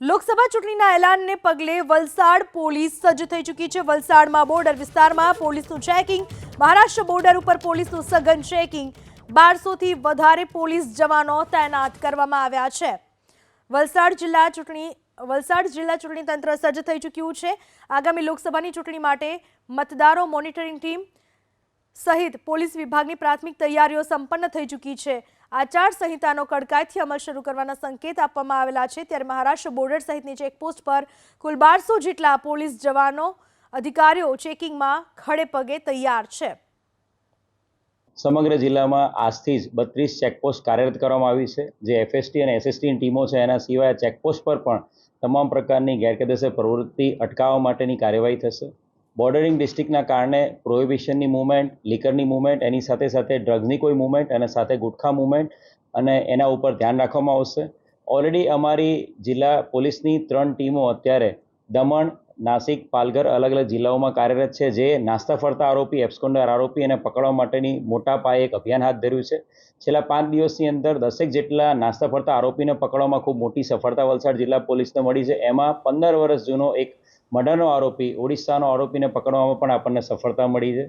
લોકસભા ચૂંટણીના એલાનને પગલે વલસાડ પોલીસ સજ્જ થઈ ચૂકી છે. વલસાડમાં બોર્ડર વિસ્તારમાં પોલીસનું ચેકિંગ મહારાષ્ટ્ર બોર્ડર ઉપર પોલીસનું સઘન ચેકિંગ બારસોથી વધારે પોલીસ જવાનો તૈનાત કરવામાં આવ્યા છે. વલસાડ જિલ્લા ચૂંટણી, વલસાડ જિલ્લા ચૂંટણી તંત્ર સજ્જ થઈ ચૂક્યું છે. આગામી લોકસભાની ચૂંટણી માટે મતદારો મોનિટરિંગ ટીમ સહિત પોલીસ વિભાગની પ્રાથમિક તૈયારીઓ સંપન્ન થઈ ચૂકી છે. આચાર સંહિતાનો કડકાઈથી અમલ શરૂ કરવાના સંકેત આપવામાં આવેલા છે. ત્યારે મહારાષ્ટ્ર બોર્ડર સહિતની ચેકપોસ્ટ પર કુલ બારસો જેટલા પોલીસ જવાનો, અધિકારીઓ ચેકિંગમાં ખડે પગે તૈયાર છે. સમગ્ર જિલ્લામાં આજથી જ બત્રીસ ચેકપોસ્ટ કાર્યરત કરવામાં આવી છે. જે એફએસટી અને એસએસટીની ટીમો છે, એના સિવાય ચેકપોસ્ટ પર પણ તમામ પ્રકારની ગેરકાયદેસર પ્રવૃત્તિ અટકાવવા માટેની કાર્યવાહી થશે. બોર્ડરિંગ ડિસ્ટ્રિક્ટના કારણે પ્રોહિબિશનની મૂવમેન્ટ લીકરની મૂવમેન્ટ એની સાથે સાથે ડ્રગ્સની કોઈ મૂવમેન્ટ અને સાથે ગુટખા મૂવમેન્ટ અને એના ઉપર ધ્યાન રાખવામાં આવશે. ઓલરેડી અમારી જિલ્લા પોલીસની ત્રણ ટીમો અત્યારે દમણ નાસિક, પાલઘર અલગ અલગ જિલ્લાઓમાં કાર્યરત છે, જે નાસ્તા ફરતા આરોપી, એપ્સકોન્ડર આરોપી અને પકડવા માટેની મોટા પાયે એક અભિયાન હાથ ધર્યું છે. છેલ્લા પાંચ દિવસની અંદર દસેક જેટલા નાસ્તા ફરતા આરોપીને પકડવામાં ખૂબ મોટી સફળતા વલસાડ જિલ્લા પોલીસને મળી છે. એમાં પંદર વર્ષ જૂનો એક મર્ડરનો આરોપી, ઓડિશાનો આરોપીને પકડવામાં પણ આપણને સફળતા મળી છે.